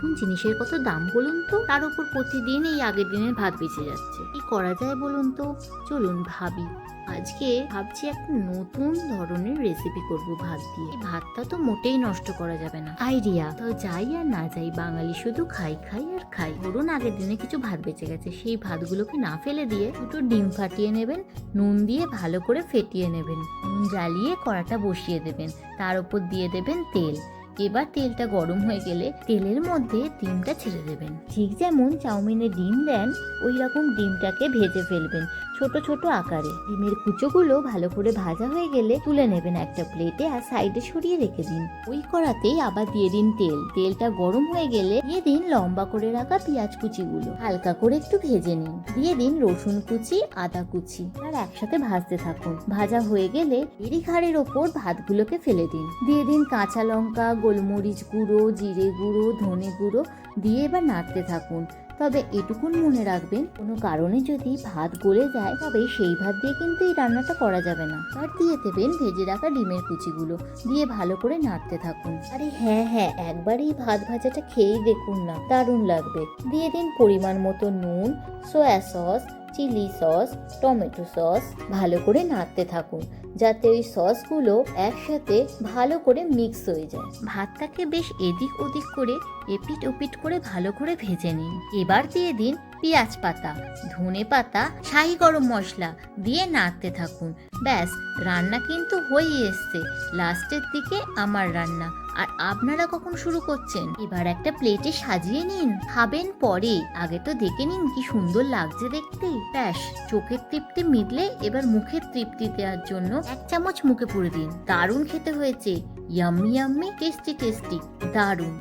এখন জিনিসের কত দাম বলুন তো? তার উপর প্রতিদিন এই আগের দিনের ভাত বেঁচে যাচ্ছে। কি করা যায় বলুন তো? চলুন ভাবি। আজকে ভাবছি একটা নতুন ধরনের রেসিপি করব ভাত দিয়ে। ভাতটা তো মোটেই নষ্ট করা যাবে না। আইডিয়া। তো যাই আর না যাই, বাঙালি শুধু খাই খাই আর খাই। ধরুন আগের দিনে কিছু ভাত বেঁচে গেছে। সেই ভাতগুলোকে না ফেলে দিয়ে দুটো ডিম ফাটিয়ে নেবেন, নুন দিয়ে ভালো করে ফেটিয়ে নেবেন। নুন জ্বালিয়ে কড়াটা বসিয়ে দেবেন। তার উপর দিয়ে দেবেন তেল। এবার তেলটা গরম হয়ে গেলে তেলের মধ্যে ডিমটা ছেড়ে দেবেন। ঠিক যেমন চাউমিনে ডিম দেন ওই রকম ডিমটাকে ভেজে ফেলবেন ছোট ছোট আকারে। ডিমের কুচোগুলো ভালো করে ভাজা হয়ে গেলে তুলে নেবেন একটা প্লেটে আর সাইডে সরিয়ে রেখে দিন। ওই কড়াতেই আবার দিয়ে দিন তেল। তেলটা গরম হয়ে গেলে দিয়ে দিন লম্বা করে রাখা পেঁয়াজ কুচিগুলো। হালকা করে একটু ভেজে নিন। দিয়ে দিন রসুন কুচি, আদা কুচি আর একসাথে ভাজতে থাকুন। ভাজা হয়ে গেলে এরই ঘাড়ের ওপর ভাতগুলোকে ফেলে দিন। দিয়ে দিন কাঁচা লঙ্কা গোলমরিচ গুঁড়ো, জিরে গুঁড়ো, ধনে গুঁড়ো দিয়ে এবার নাড়তে থাকুন। তবে এটুকুন মনে রাখবেন, কোনো কারণে যদি ভাত গলে যায়, তবে সেই ভাত দিয়ে কিন্তু এই রান্নাটা করা যাবে না। আর দিয়ে দেবেন ভেজে রাখা ডিমের কুচিগুলো, দিয়ে ভালো করে নাড়তে থাকুন। আরে হ্যাঁ হ্যাঁ একবার এই ভাত ভাজাটা খেয়েই দেখুন না, দারুণ লাগবে। দিয়ে দিন পরিমাণ মতো নুন, soya sauce chilli sauce, tomato sauce ভালো করে নাড়তে থাকুন, যাতে ওই সসগুলো একসাথে ভালো করে মিক্স হয়ে যায়। ভাতটাকে বেশ এদিক ওদিক করে এপিট ওপিট করে ভালো করে ভেজে নিন। এবার দিয়ে দিন পেঁয়াজ পাতা, ধনে পাতা, শাহি গরম মশলা দিয়ে নাড়তে থাকুন। ব্যাস, রান্না কিন্তু হয়েই এসছে। লাস্টের দিকে আমার রান্না। আর আপনারা কখন শুরু করছেন? এবার একটা প্লেটে সাজিয়ে নিন। খাবেন পরে। আগে তো দেখে নিন কি সুন্দর লাগছে দেখতে। ব্যাস, চোখের তৃপ্তি মিটলে এবার মুখের তৃপ্তি দেওয়ার জন্য এক চামচ মুখে পুরে দিন। দারুণ খেতে হয়েছে। Yummy yummy, tasty tasty. দারুণ।